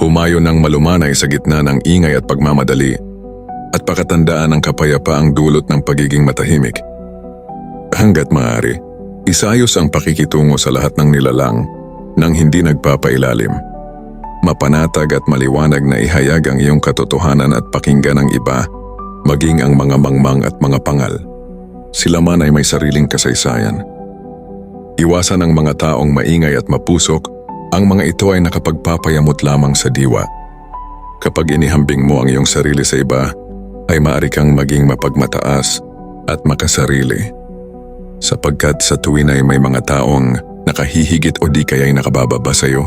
Humayo ng malumanay sa gitna ng ingay at pagmamadali at pakatandaan ng kapayapaang dulot ng pagiging matahimik. Hanggat maaari, isayos ang pakikitungo sa lahat ng nilalang nang hindi nagpapailalim. Mapanatag at maliwanag na ihayag ang iyong katotohanan at pakinggan ng iba, maging ang mga mangmang at mga pangal. Sila man ay may sariling kasaysayan. Iwasan ang mga taong maingay at mapusok, ang mga ito ay nakapagpapayamot lamang sa diwa. Kapag inihambing mo ang iyong sarili sa iba, ay maaari kang maging mapagmataas at makasarili. Sapagkat sa tuwin ay may mga taong nakahihigit o di kaya'y nakabababa sa iyo.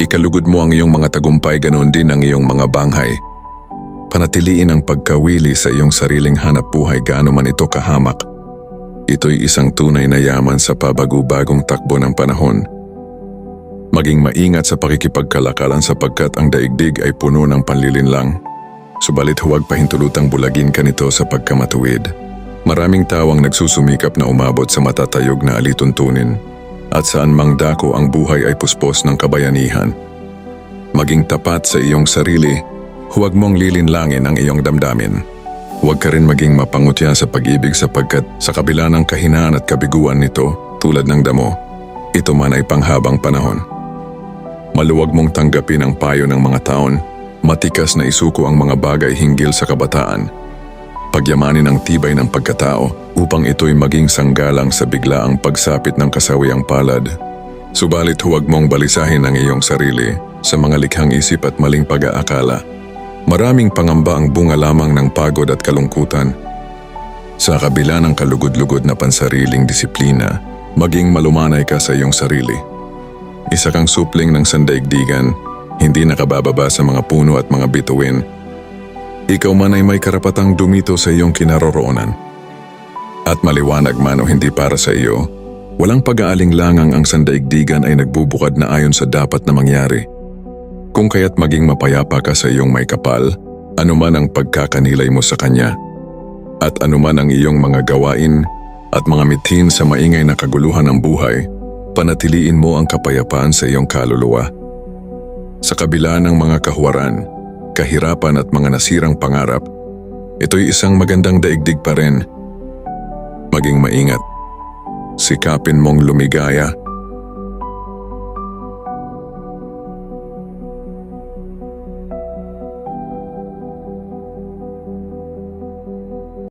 Ikalugod mo ang iyong mga tagumpay ganoon din ang iyong mga banghay. Panatiliin ang pagkawili sa iyong sariling hanap buhay gaano man ito kahamak. Ito'y isang tunay na yaman sa pabago-bagong takbo ng panahon. Maging maingat sa pakikipagkalakalan sapagkat ang daigdig ay puno ng panlilinlang. Subalit huwag pahintulutang bulagin ka nito sa pagkamatuwid. Maraming tawang nagsusumikap na umabot sa matatayog na alituntunin at saan mang dako ang buhay ay puspos ng kabayanihan. Maging tapat sa iyong sarili, huwag mong lilinlangin ang iyong damdamin. Huwag ka rin maging mapangutya sa pag-ibig sapagkat sa kabila ng kahinaan at kabiguan nito, tulad ng damo, ito man ay panghabang panahon. Maluwag mong tanggapin ang payo ng mga taon, matikas na isuko ang mga bagay hinggil sa kabataan. Pagyamanin ang tibay ng pagkatao upang ito'y maging sanggalang sa biglaang pagsapit ng kasawiang palad. Subalit huwag mong balisahin ang iyong sarili sa mga likhang isip at maling pag-aakala. Maraming pangamba ang bunga lamang ng pagod at kalungkutan. Sa kabila ng kalugod-lugod na pansariling disiplina, maging malumanay ka sa iyong sarili. Isa kang supling ng sandaigdigan, hindi nakabababa sa mga puno at mga bituin. Ikaw man ay may karapatang dumito sa iyong kinaroroonan. At maliwanag man o hindi para sa iyo, walang pag-aalinlangang ang sandaigdigan ay nagbubukad na ayon sa dapat na mangyari. Kung kaya't maging mapayapa ka sa iyong may kapal, anuman ang pagkakanilay mo sa kanya, at anuman ang iyong mga gawain at mga mithin sa maingay na kaguluhan ng buhay, panatiliin mo ang kapayapaan sa iyong kaluluwa. Sa kabila ng mga kahuwaran, kahirapan at mga nasirang pangarap, ito'y isang magandang daigdig pa rin. Maging maingat. Sikapin mong lumigaya